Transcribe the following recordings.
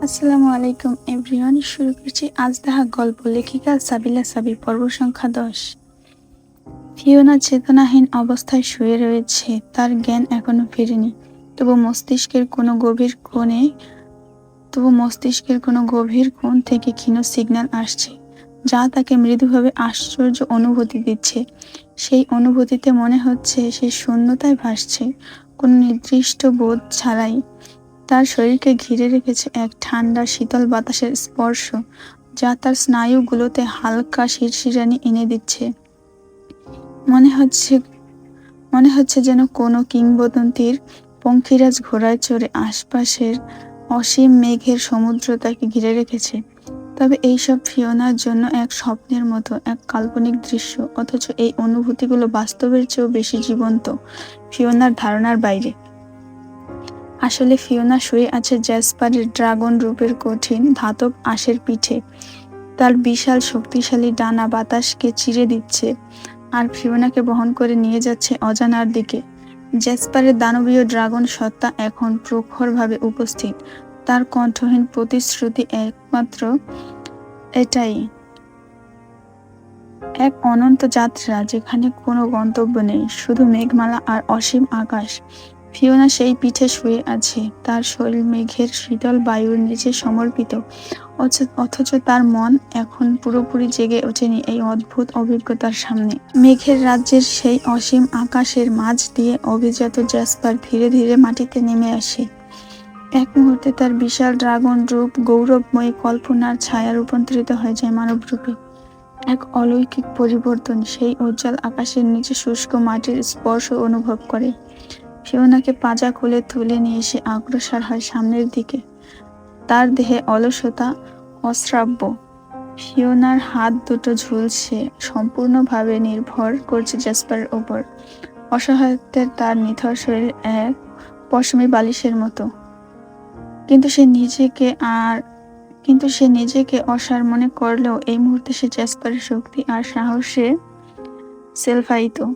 আসসালামু আলাইকুম এভরিওয়ান, শুরু করছি আজ দেখা গল্প লেখিকা সাবিলা সাবি পর্ব সংখ্যা দশ। ফিওনা চেতনাহীন অবস্থায় শুয়ে রয়েছে, তার জ্ঞান এখনও ফেরেনি। তবু মস্তিষ্কের কোনো গভীর কোণে, তবু মস্তিষ্কের কোনো গভীর কোণ থেকে ক্ষীণ সিগন্যাল আসছে, যা তাকে মৃদুভাবে আশ্চর্য অনুভূতি দিচ্ছে। সেই অনুভূতিতে মনে হচ্ছে সে শূন্যতায় ভাসছে, কোনো নির্দিষ্ট বোধ ছাড়াই। তার শরীরকে ঘিরে রেখেছে এক ঠান্ডা, শীতল বাতাসের স্পর্শ, যা তার স্নায়ুগুলোতে হালকা শিরশিরানি এনে দিচ্ছে। মনে হচ্ছে মনে হচ্ছে যেন কোনো কিংবদন্তির পঙ্খিরাজ ঘোড়ায় চড়ে আশপাশের অসীম মেঘের সমুদ্র তাকে ঘিরে রেখেছে। তবে এইসব ফিওনার জন্য এক স্বপ্নের মতো, এক কাল্পনিক দৃশ্য, অথচ এই অনুভূতিগুলো বাস্তবের চেয়েও বেশি জীবন্ত, ফিওনার ধারণার বাইরে। আসলে ফিওনা শুয়ে আছে জ্যাসপারের ড্রাগন রূপের কঠিন ধাতব আশের পিঠে। তার বিশাল শক্তিশালী ডানা বাতাসকে চিরে দিচ্ছে আর ফিওনাকে বহন করে নিয়ে যাচ্ছে অজানার দিকে। জ্যাসপারের দানবীয় ড্রাগন সত্তা এখন প্রখরভাবে উপস্থিত। তার কণ্ঠহীন প্রতিশ্রুতি একমাত্র এটাই। এক অনন্ত যাত্রা যেখানে কোনো গন্তব্য নেই, শুধু মেঘমালা আর অসীম আকাশ। ফিওনা সেই পিঠে শুয়ে আছে। তার শরীর মেঘের শীতল বায়ুর নিচে সমর্পিত। অথচ তার মন এখন পুরোপুরি জেগে ওঠেনি এই অদ্ভুত অভিজ্ঞতার সামনে। মেঘের রাজ্যের সেই অসীম আকাশের মাঝ দিয়ে অভিজাত জ্যাসপার ধীরে ধীরে মাটিতে নেমে আসে। এক মুহূর্তে তার বিশাল ড্রাগন রূপ গৌরবময়ী কল্পনার ছায়া রূপান্তরিত হয়ে যায় মানব রূপে এক অলৌকিক পরিবর্তন সেই উজ্জ্বল আকাশের নিচে শুষ্ক মাটির স্পর্শ অনুভব করে। ফিওনাকে পাজা খুলে তুলে নিয়ে এসে অগ্রসর হয় সামনের দিকে। তার দেহে অলসতা, অশ্রাব্য। ফিওনার হাত দুটো ঝুলছে, সম্পূর্ণভাবে নির্ভর করছে জ্যাসপারের ওপর। অসহায়ত্বের তার নিথর শরীর এক পশমি বালিশের মতো। কিন্তু সে নিজেকে আর, কিন্তু সে নিজেকে অসার মনে করলেও এই মুহূর্তে সে জ্যাসপারের শক্তি আর সাহসে সেলফাইত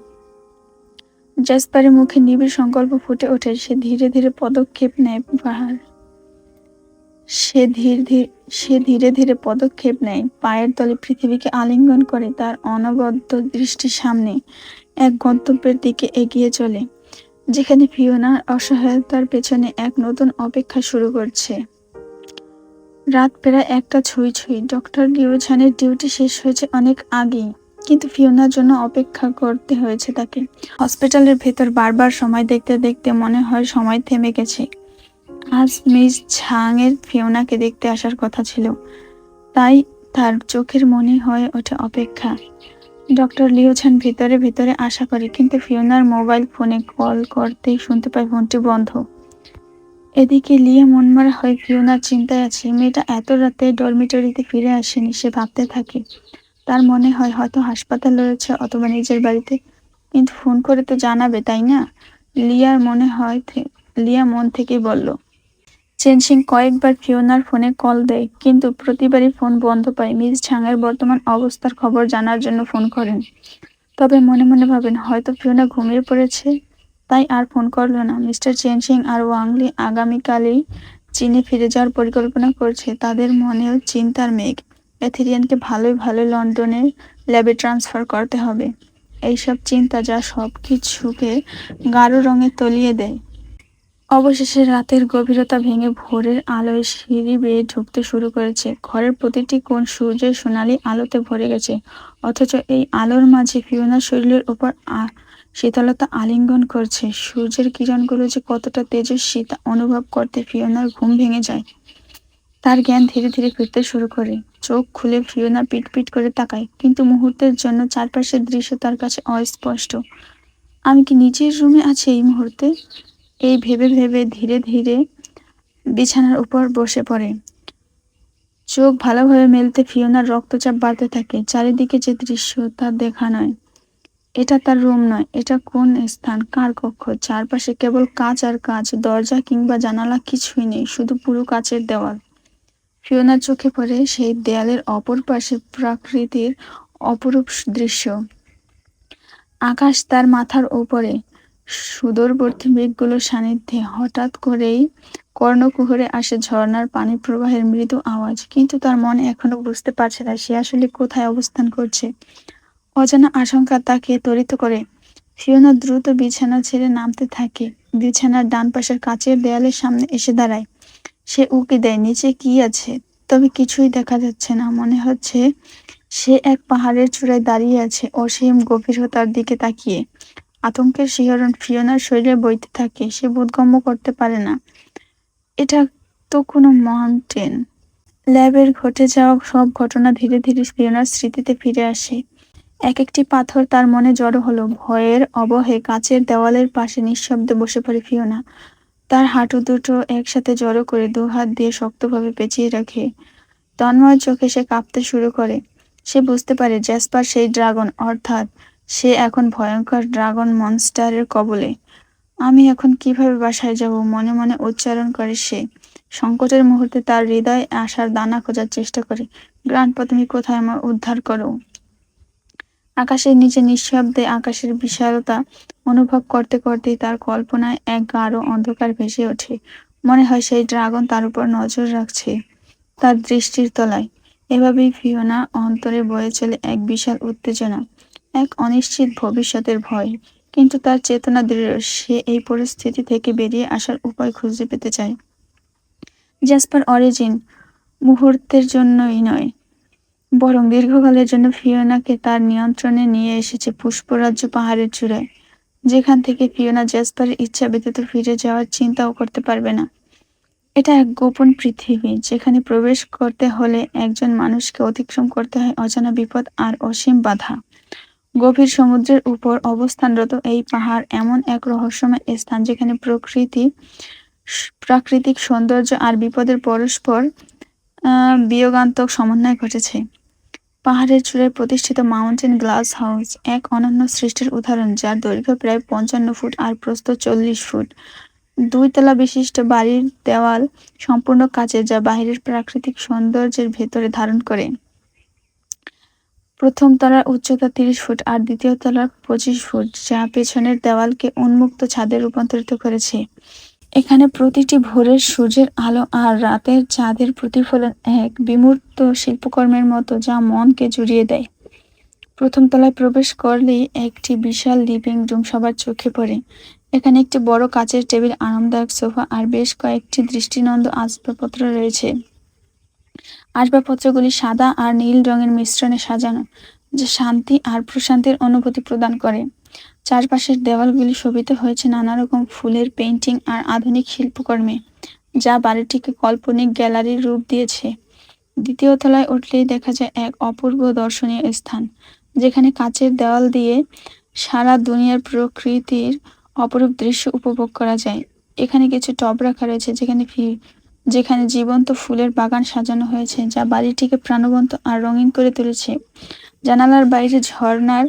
জাসপারের মুখে নিবিড় সংকল্প ফুটে ওঠে। সে ধীরে ধীরে পদক্ষেপ নেয় পাহাড়। সে ধীর ধীর, সে ধীরে ধীরে পদক্ষেপ নেয়। পায়ের তলে পৃথিবীকে আলিঙ্গন করে তার অনবদ্য দৃষ্টির সামনে এক গন্তব্যের দিকে এগিয়ে চলে, যেখানে ফিওনার অসহায়তার পেছনে এক নতুন অপেক্ষা শুরু করছে। রাত প্রায় একটা ছুঁই ছুঁই। ডক্টর লিওঝানের ডিউটি শেষ হয়েছে অনেক আগেই। কিন্তু ফিওনার জন্য অপেক্ষা করতে হয়েছে তাকে। হসপিটালের ভেতর বারবার সময় দেখতে দেখতে মনে হয় সময় থেমে গেছে। আজ মিস ঝাংয়ের ফিওনাকে দেখতে আসার কথা ছিল। তাই তার চোখের মনে হয়ে ওঠে অপেক্ষা। ডক্টর লিওছান ভিতরে ভিতরে আশা করে, কিন্তু ফিওনার মোবাইল ফোনে কল করতেই শুনতে পায় ফোনটি বন্ধ। এদিকে লিয়া মনমারা হয় ফিওনার চিন্তায় আছে, মেয়েটা এত রাতে ডরমিটরিতে ফিরে আসেনি, সে ভাবতে থাকে। তার মনে হয় হয়তো হাসপাতাল রয়েছে অথবা নিজের বাড়িতে। কিন্তু ফোন করে তো জানাবে, তাই না? লিয়ার মনে হয় লিয়া মন থেকেই বলল। চেনসিং কয়েকবার ফিওনার ফোনে কল দেয়, কিন্তু প্রতিবারই ফোন বন্ধ পায়। মিস ঝাঙের বর্তমান অবস্থার খবর জানার জন্য ফোন করেন। তবে মনে মনে ভাবেন, হয়তো ফিওনা ঘুমিয়ে পড়েছে, তাই আর ফোন করল না। মিস্টার চেনসিং আর ওয়াংলি আগামীকালই চীনে ফিরে যাওয়ার পরিকল্পনা করছে। তাদের মনেও চিন্তার মেঘ। এথেরিয়ানকে ভালোই ভালো লন্ডনের ল্যাবে ট্রান্সফার করতে হবে। এইসব চিন্তা যা সব কিছুকে গাঢ় রঙে তলিয়ে দেয়। অবশেষে রাতের গভীরতা ভেঙে ভোরের আলোয় সিঁড়ি বেয়ে ঢুকতে শুরু করেছে। ঘরের প্রতিটি কোণ সূর্যের সোনালি আলোতে ভরে গেছে। অথচ এই আলোর মাঝে ফিওনার শরীরের উপর শীতলতা আলিঙ্গন করছে। সূর্যের কিরণগুলো যে কতটা তেজস্বী তা অনুভব করতে ফিওনার ঘুম ভেঙে যায়। তার জ্ঞান ধীরে ধীরে ফিরতে শুরু করে। চোখ খুলে ফিওনা পিটপিট করে তাকায়, কিন্তু মুহূর্তের জন্য চারপাশের দৃশ্য তার কাছে অস্পষ্ট। আমি কি নিজের রুমে আছি এই মুহূর্তে? এই ভেবে ভেবে ধীরে ধীরে বিছানার উপর বসে পড়ে। চোখ ভালোভাবে মেলতে ফিওনার রক্তচাপ বাড়তে থাকে, চারিদিকে যে দৃশ্য তা দেখা নয়। এটা তার রুম নয়, এটা কোন স্থান, কার কক্ষ? চারপাশে কেবল কাঁচ আর কাঁচ, দরজা কিংবা জানালা কিছুই নেই, শুধু পুরো কাঁচের দেওয়াল। ফিওনার চোখে পড়ে সেই দেয়ালের অপর পাশে প্রাকৃতির অপরূপ দৃশ্য। আকাশ তার মাথার ওপরে। সুদূরবর্তী মেঘগুলোর সান্নিধ্যে হঠাৎ করেই কর্ণকুহরে আসে ঝর্ণার পানি প্রবাহের মৃদু আওয়াজ। কিন্তু তার মনে এখনও বুঝতে পারছে না সে আসলে কোথায় অবস্থান করছে। অজানা আশঙ্কা তাকে ত্বরিত করে। ফিওনা দ্রুত বিছানা ছেড়ে নামতে থাকে। বিছানার ডান পাশের কাচের দেয়ালের সামনে এসে দাঁড়ায়। সে উকি দেয়, নিচে কি আছে? তবে কিছুই দেখা যাচ্ছে না। মনে হচ্ছে সে এক পাহাড়ের চূড়ায় দাঁড়িয়ে আছে। অসীম গভীরতার দিকে তাকিয়ে। আতঙ্কের শিহরণ ফিওনার শরীরে বইতে থাকে। সে বোধগম্য করতে পারে না। এটা তো কোনো মাউন্টেন ল্যাবের ঘটে যাওয়া সব ঘটনা ধীরে ধীরে ফিওনার স্মৃতিতে ফিরে আসে। এক একটি পাথর তার মনে জড়ো হলো। ভয়ের অবহে কাচের দেওয়ালের পাশে নিঃশব্দে বসে পড়ে ফিওনা। তার হাঁটু দুটো একসাথে জড়ো করে দু হাত দিয়ে শক্তভাবে পেঁচিয়ে রাখে। তন্ময় চোখে সে কাঁপতে শুরু করে। সে বুঝতে পারে জ্যাসপার সেই ড্রাগন, অর্থাৎ সে এখন ভয়ঙ্কর ড্রাগন মনস্টারের কবলে। আমি এখন কীভাবে বাসায় যাব? মনে মনে উচ্চারণ করে সে। সংকটের মুহূর্তে তার হৃদয় আশার দানা খোঁজার চেষ্টা করে। গ্রান্ডপা, তুমি কোথায়? আমার উদ্ধার করো। আকাশের নিচে নিঃশব্দে আকাশের বিশালতা অনুভব করতে করতেই তার কল্পনায় এক গাঢ় অন্ধকার ভেসে ওঠে। মনে হয় সেই ড্রাগন তার উপর নজর রাখছে। তার দৃষ্টির তলায়। এভাবেই ফিওনা অন্তরে বয়ে চলে এক বিশাল উত্তেজনা, এক অনিশ্চিত ভবিষ্যতের ভয়। কিন্তু তার চেতনা দৃঢ়, সে এই পরিস্থিতি থেকে বেরিয়ে আসার উপায় খুঁজে পেতে চায়। জাসপার অরিজিন মুহূর্তের জন্যই নয় বরং দীর্ঘকালের জন্য ফিওনাকে তার নিয়ন্ত্রণে নিয়ে এসেছে পুষ্পরাজ্য পাহাড়ের চূড়ায়। যেখান থেকে ফিওনা জ্যাসপারের ইচ্ছা ব্যতীত ফিরে যাওয়ার চিন্তাও করতে পারবে না। এটা এক গোপন পৃথিবী, যেখানে প্রবেশ করতে হলে একজন মানুষকে অতিক্রম করতে হয় অজানা বিপদ আর অসীম বাধা। গভীর সমুদ্রের উপর অবস্থানরত এই পাহাড় এমন এক রহস্যময় স্থান, যেখানে প্রকৃতি, প্রাকৃতিক সৌন্দর্য আর বিপদের পরস্পর বিয়োগান্তক সমন্বয় ঘটেছে। পাহাড়ের চূড়ায় প্রতিষ্ঠিত মাউন্টেন গ্লাস হাউস এক অনন্য সৃষ্টির উদাহরণ, যার দৈর্ঘ্য প্রায় পঞ্চান্ন ফুট আর প্রস্থ চল্লিশ ফুট। দুই তলা বিশিষ্ট বাড়ির দেওয়াল সম্পূর্ণ কাচের, যা বাহিরের প্রাকৃতিক সৌন্দর্যের ভেতরে ধারণ করে। প্রথম তলার উচ্চতা তিরিশ ফুট আর দ্বিতীয় তলার পঁচিশ ফুট, যা পেছনের দেওয়ালকে উন্মুক্ত ছাদে রূপান্তরিত করেছে। এখানে প্রতিটি ভোরের সূর্যের আলো আর রাতের চাঁদের প্রতিফলন এক বিমূর্ত শিল্পকর্মের মতো যা মনকে জুড়িয়ে দেয়। প্রথম তলায় প্রবেশ করলেই একটি বিশাল লিভিং রুম সবার চোখে পড়ে। এখানে একটি বড় কাচের টেবিল, আরামদায়ক সোফা আর বেশ কয়েকটি দৃষ্টিনন্দ আসবাবপত্র রয়েছে। আসবাবপত্রগুলি সাদা আর নীল রঙের মিশ্রণে সাজানো, যা শান্তি আর প্রশান্তির অনুভূতি প্রদান করে। চারপাশের দেওয়ালগুলি শোভিত হয়েছে নানা রকম ফুলের পেন্টিং আর আধুনিক শিল্পকর্মে, যা বাড়িটিকে কাল্পনিক গ্যালারির রূপ দিয়েছে। দ্বিতীয় তলায় উঠলেই দেখা যায় এক অপূর্ব দর্শনীয় স্থান, যেখানে কাচের দেওয়াল দিয়ে সারা দুনিয়ার প্রকৃতির অপরূপ দৃশ্য উপভোগ করা যায়। এখানে কিছু টব রাখা রয়েছে যেখানে যেখানে জীবন্ত ফুলের বাগান সাজানো হয়েছে, যা বাড়িটিকে প্রাণবন্ত আর রঙিন করে তুলেছে। জানালার বাইরে ঝর্ণার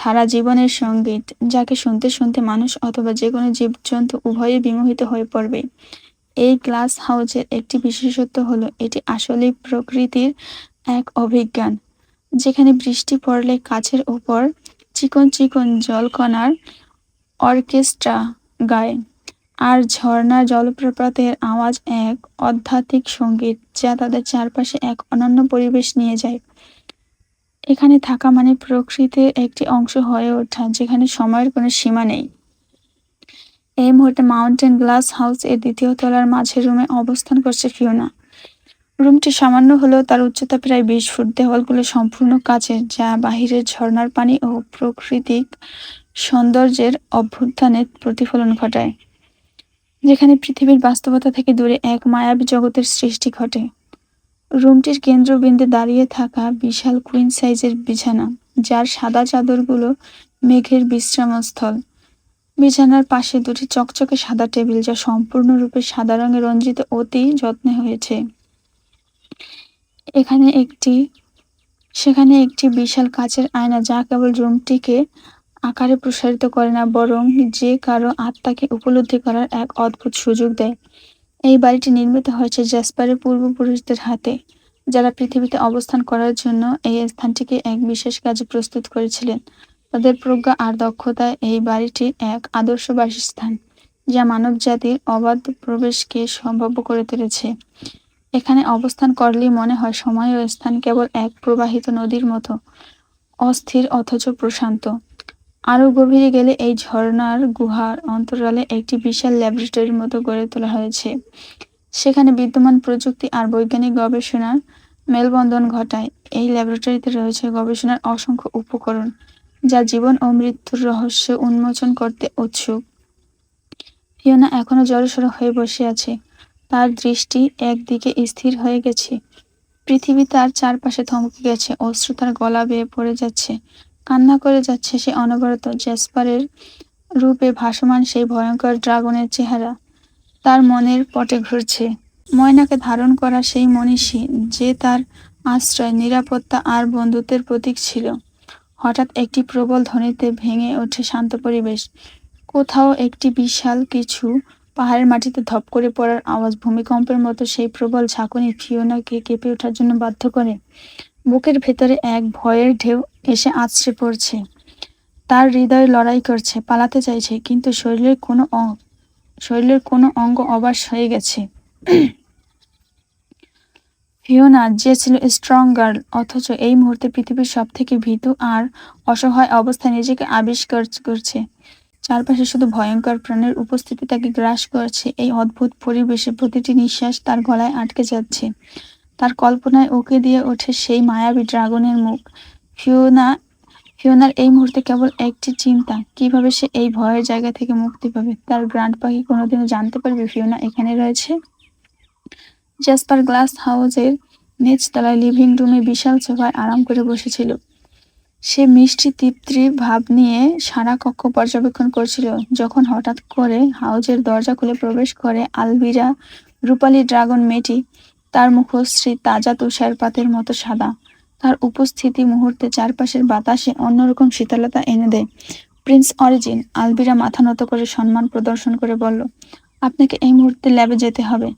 ধারা জীবনের সংগীত যাকে শুনতে শুনতে মানুষ অথবা যে কোনো জীবজন্তু উভয়ে বিমোহিত হয়ে পড়বে। এই গ্লাস হাউসের একটি বিশেষত্ব হলো, এটি আসলে প্রকৃতির এক অভিজ্ঞান। যেখানে বৃষ্টি পড়লে কাছের উপর চিকন চিকন জলকণার অর্কেস্ট্রা গায় আর ঝর্ণার জলপ্রপাতের আওয়াজ এক আধ্যাত্মিক সংগীত যা তাদের চারপাশে এক অনন্য পরিবেশ নিয়ে যায়। এখানে থাকা মানে প্রকৃতির একটি অংশ হয়ে ওঠা, যেখানে সময়ের কোনো সীমা নেই। এই মুহূর্তে মাউন্টেন গ্লাস হাউস এর দ্বিতীয় তলার মাঝের রুমে অবস্থান করছে ফিওনা। রুমটি সামান্য হলেও তার উচ্চতা প্রায় বিশ ফুট। দেওয়ালগুলো সম্পূর্ণ কাচের, যা বাহিরের ঝর্ণার পানি ও প্রাকৃতিক সৌন্দর্যের অভ্যুত্থানের প্রতিফলন ঘটায়, যেখানে পৃথিবীর বাস্তবতা থেকে দূরে এক মায়াবী জগতের সৃষ্টি ঘটে। রুমটির কেন্দ্রবিন্দু দাঁড়িয়ে থাকা বিশাল কুইন সাইজের বিছানা, যার সাদা চাদরগুলো মেঘের বিশ্রামস্থল। বিছানার পাশে দুটি চকচকে সাদা টেবিল, যা সম্পূর্ণরূপে সাদা রঙে রঞ্জিত অতি যত্নে হয়েছে। এখানে একটি, সেখানে একটি বিশাল কাচের আয়না, যা কেবল রুমটিকে আকারে প্রসারিত করে না, বরং যে কারও আত্মাকে উপলব্ধি করার এক অদ্ভুত সুযোগ দেয়। এই বাড়িটি নির্মিত হয়েছে জ্যাসপারের পূর্বপুরুষদের হাতে, যারা পৃথিবীতে অবস্থান করার জন্য এই স্থানটিকে এক বিশেষ কাজে প্রস্তুত করেছিলেন। তাদের প্রজ্ঞা আর দক্ষতায় এই বাড়িটি এক আদর্শ বাসস্থান যা মানবজাতির অবাধ প্রবেশকে সম্ভাব্য করে তুলেছে। এখানে অবস্থান করলেই মনে হয় সময় ও স্থান কেবল এক প্রবাহিত নদীর মতো, অস্থির অথচ প্রশান্ত। আরও গভীরে গেলে এই ঝর্ণার গুহার অন্তরালে একটি বিশাল ল্যাবরেটরির মতো গড়ে তোলা হয়েছে। সেখানে বিদ্যমান প্রযুক্তি আর বৈজ্ঞানিক গবেষণার মেলবন্ধন ঘটায়। এই ল্যাবরেটরিতে রয়েছে গবেষণার অসংখ্য উপকরণ, যা জীবন ও মৃত্যুর রহস্য উন্মোচন করতে উৎসুক। ফিওনা এখনও জড়সড় হয়ে বসে আছে। তার দৃষ্টি একদিকে স্থির হয়ে গেছে। পৃথিবী তার চারপাশে থমকে গেছে, অশ্রু তার গলা বেয়ে পড়ে যাচ্ছে। কান্না করে যাচ্ছে সে অনবরত। জ্যাসপারের রূপে ভাসমান সেই ভয়ঙ্কর ড্রাগনের চেহারা তার মনের পটে ঘুরছে। ময়নাকে ধারণ করা সেই মনীষী যে তার আশ্রয়, নিরাপত্তা আর বন্ধুত্বের প্রতীক ছিল। হঠাৎ একটি প্রবল ধ্বনিতে ভেঙে ওঠে শান্ত পরিবেশ। কোথাও একটি বিশাল কিছু পাহাড়ের মাটিতে ধপ করে পড়ার আওয়াজ ভূমিকম্পের মতো সেই প্রবল ঝাঁকুনি ফিওনাকে কেঁপে ওঠার জন্য বাধ্য করে। বুকের ভেতরে এক ভয়ের ঢেউ এসে আছড়ে পড়ছে। তার হৃদয় লড়াই করছে, পালাতে চাইছে, কিন্তু শরীরের কোনো অঙ্গ শরীরের কোনো অঙ্গ অবাস হয়ে গেছে। ফিওনা, যে ছিল স্ট্রং গার্ল অথচ এই মুহূর্তে পৃথিবীর সব থেকে ভীতু আর অসহায় অবস্থায় নিজেকে আবিষ্কার করছে। চারপাশে শুধু ভয়ঙ্কর প্রাণের উপস্থিতি তাকে গ্রাস করছে। এই অদ্ভুত পরিবেশে প্রতিটি নিঃশ্বাস তার গলায় আটকে যাচ্ছে। তার কল্পনায় ওকে দিয়ে ওঠে সেই মায়াবী ড্রাগনের মুখ। ফিওনা, ফিওনার এই মুহূর্তে কেবল একটি চিন্তা, কীভাবে সে এই ভয়ের জায়গা থেকে মুক্তি পাবে? তার গ্রান্ড পাখি কোনোদিনও জানতে পারবে ফিওনা এখানে রয়েছে? জাসপার গ্লাস হাউসের নিচতলায় লিভিং রুমে বিশাল সোফায় আরাম করে বসেছিল। সে মিষ্টি, তৃপ্তি ভাব নিয়ে সারা কক্ষ পর্যবেক্ষণ করছিল, যখন হঠাৎ করে হাউজের দরজা খুলে প্রবেশ করে আলবিরা রূপালী ড্রাগন মেয়েটি তার মুখশ্রী তাজা তুষারপাতের মতো সাদা। তার উপস্থিতি মুহূর্তে চারপাশের বাতাসে অন্যরকম শীতলতা এনে দেয়। প্রিন্স অরিজিন আলবিরা মাথা নত করে সম্মান প্রদর্শন করে বলল, আপনাকে এই মুহূর্তে ল্যাবে যেতে হবে।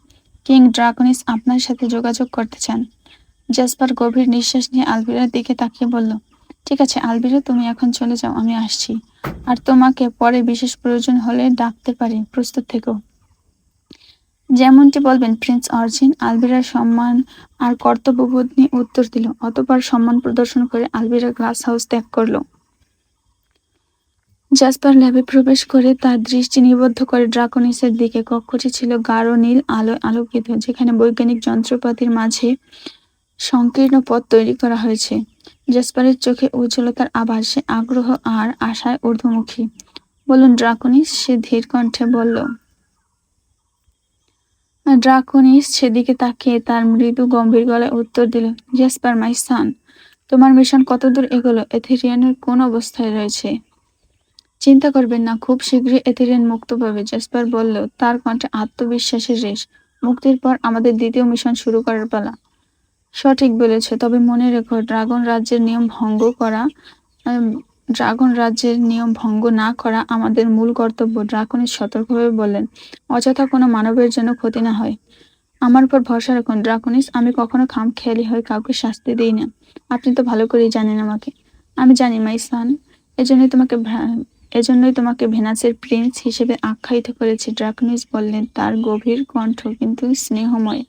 কিং ড্রাগনিস আপনার সাথে যোগাযোগ করতে চান। জাসপার গভীর নিঃশ্বাস নিয়ে আলবিরার দিকে তাকিয়ে বলল, ঠিক আছে, আলবিরা, তুমি এখন চলে যাও, আমি আসছি। আর তোমাকে পরে বিশেষ প্রয়োজন হলে ডাকতে পারি, প্রস্তুত থেকো। যেমনটি বলবেন, প্রিন্স অর্জিন আলবিরার সম্মান আর কর্তব্যবোধ নিয়ে উত্তর দিল, অতপর সম্মান প্রদর্শন করে আলবিরা গ্লাস হাউস ত্যাগ করল। জাসপার ল্যাবে প্রবেশ করে তার দৃষ্টি নিবদ্ধ করে ড্রাকনিসের দিকে। কক্ষটি ছিল গাঢ় নীল, আলোয় আলোকিত, যেখানে বৈজ্ঞানিক যন্ত্রপাতির মাঝে সংকীর্ণ পথ তৈরি করা হয়েছে। জাসপারের চোখে উজ্জ্বলতার আভাস, সে আগ্রহ আর আশায় ঊর্ধ্বমুখী। বলুন, ড্রাকনিস সে ধীর কণ্ঠে বলল ড্রাকনিস সেদিকে তাকিয়ে তার মৃদু গম্ভীর গলায় উত্তর দিল জেসপার মাই সান তোমার মিশন কতদূর এগোলো? এথেরিয়ানের কোন অবস্থায় রয়েছে? চিন্তা করবেন না, খুব শীঘ্রই এথেরিয়ান মুক্ত পাবে জেসপার বলল, তার কণ্ঠে আত্মবিশ্বাসের রেশ। মুক্তির পর আমাদের দ্বিতীয় মিশন শুরু করার পালা। সঠিক বলেছ, তবে মনে রেখো, ড্রাগন রাজ্যের নিয়ম ভঙ্গ করা ড্রাগন রাজ্যের নিয়ম ভঙ্গ না করা আমাদের মূল কর্তব্য ড্রাগনের সতর্কভাবে বললেন। অযথা কোনো মানবের জন্য ক্ষতি না হয়। আমার উপর ভরসা রাখুন ড্রাকনিস আমি কখনো খাম খেয়ালি হয়ে কাউকে শাস্তি দিই না। আপনি তো ভালো করেই জানেন আমাকে। আমি জানি, মাই সান, এজন্যই তোমাকে এজন্যই তোমাকে ভেনাসের প্রিন্স হিসেবে আখ্যায়িত করেছি ড্রাকনিস বললেন তার গভীর কণ্ঠ, কিন্তু স্নেহময়।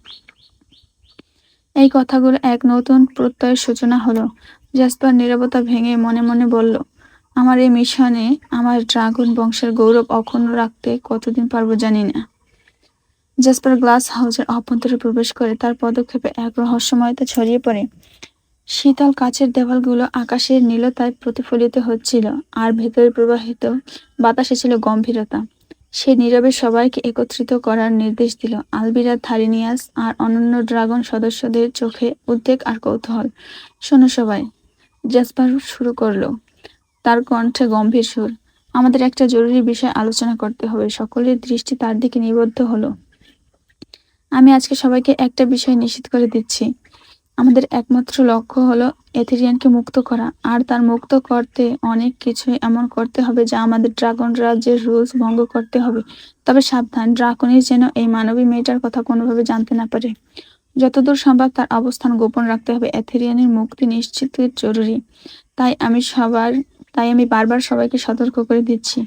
এই কথাগুলো এক নতুন প্রত্যয়ের সূচনা হলো। জাসপার নিরবতা ভেঙে মনে মনে বলল আমার এই মিশনে আমার ড্রাগন বংশের গৌরব অক্ষুণ্ণ রাখতে কতদিন পারব জানি না। জাসপার গ্লাস হাউসের অভ্যন্তরে প্রবেশ করে তার পদক্ষেপে এক রহস্যময়তা ছড়িয়ে পড়ে। শীতল কাচের দেওয়ালগুলো আকাশের নীলতায় প্রতিফলিত হচ্ছিল, আর ভেতরে প্রবাহিত বাতাসে ছিল গম্ভীরতা। সে নীরবে সবাইকে একত্রিত করার নির্দেশ দিল, আলবিরা, থারিনিয়াস আর অনন্য ড্রাগন সদস্যদের চোখে উদ্বেগ আর কৌতূহল। শোনো সবাই, জাসপার শুরু করল। তার কণ্ঠে গম্ভীর সুর। আমাদের একটা জরুরি বিষয় আলোচনা করতে হবে। সকলের দৃষ্টি তার দিকে নিবদ্ধ হলো। আমি আজকে সবাইকে একটা বিষয় নিশ্চিত করে দিচ্ছি। আমাদের একমাত্র লক্ষ্য হলো এথেরিয়ানকে মুক্ত করা। আর তার মুক্ত করতে অনেক কিছু এমন করতে হবে যা আমাদের ড্রাগন রাজ্যের রুলস ভঙ্গ করতে হবে। তবে সাবধান ড্রাগনিস যেন এই মানবী মেয়েটার কথা কোনোভাবে জানতে না পারে। যতদূর সম্ভব তার অবস্থান গোপন রাখতে হবে। এথেরিয়ানের মুক্তি নিশ্চিত জরুরি। তাই আমি সবার তাই আমি বারবার সবাইকে সতর্ক করে দিচ্ছি।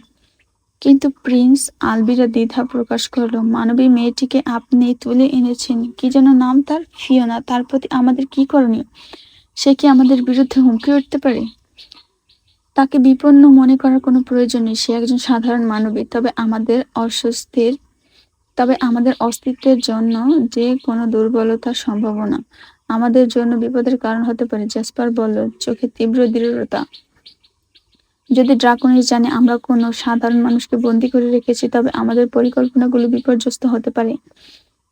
কিন্তু প্রিন্স আলবিরা দ্বিধা প্রকাশ করল। মানবী মেয়েটিকে আপনি তুলে এনেছেন। কি যেন নাম তার? ফিওনা। তার প্রতি আমাদের কি করণীয়? সে কি আমাদের বিরুদ্ধে হুমকি উঠতে পারে? তাকে বিপন্ন মনে করার কোনো প্রয়োজন নেই। সে একজন সাধারণ মানবী। তবে আমাদের অস্বস্তির, তবে আমাদের অস্তিত্বের জন্য যে কোনো দুর্বলতার সম্ভাবনা আমাদের জন্য বিপদের কারণ হতে পারে, জাসপার বলল। চোখে তীব্র দৃঢ়তা। যদি ড্রাকনিস জানে আমরা কোনো সাধারণ মানুষকে বন্দি করে রেখেছি, তবে আমাদের পরিকল্পনাগুলো বিপর্যস্ত হতে পারে।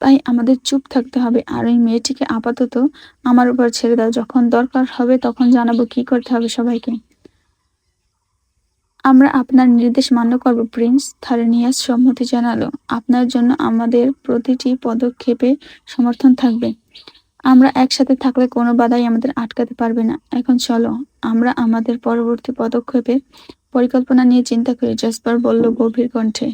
তাই আমাদের চুপ থাকতে হবে। আর ওই মেয়েটিকে আপাতত আমার উপর ছেড়ে দাও। যখন দরকার হবে তখন জানাব কি করতে হবে সবাইকে। আমরা আপনার নির্দেশ মান্য করব, প্রিন্স। থারেনিয়াস সম্মতি জানালো। আপনার জন্য আমাদের প্রতিটি পদক্ষেপে সমর্থন থাকবে। আমরা একসাথে থাকলে কোনো বাধাই আমাদের আটকাতে পারবে না। এখন চলো, আমরা আমাদের পরবর্তী পদক্ষেপের পরিকল্পনা নিয়ে চিন্তা করি, জাসপার বলল গভীর কণ্ঠে।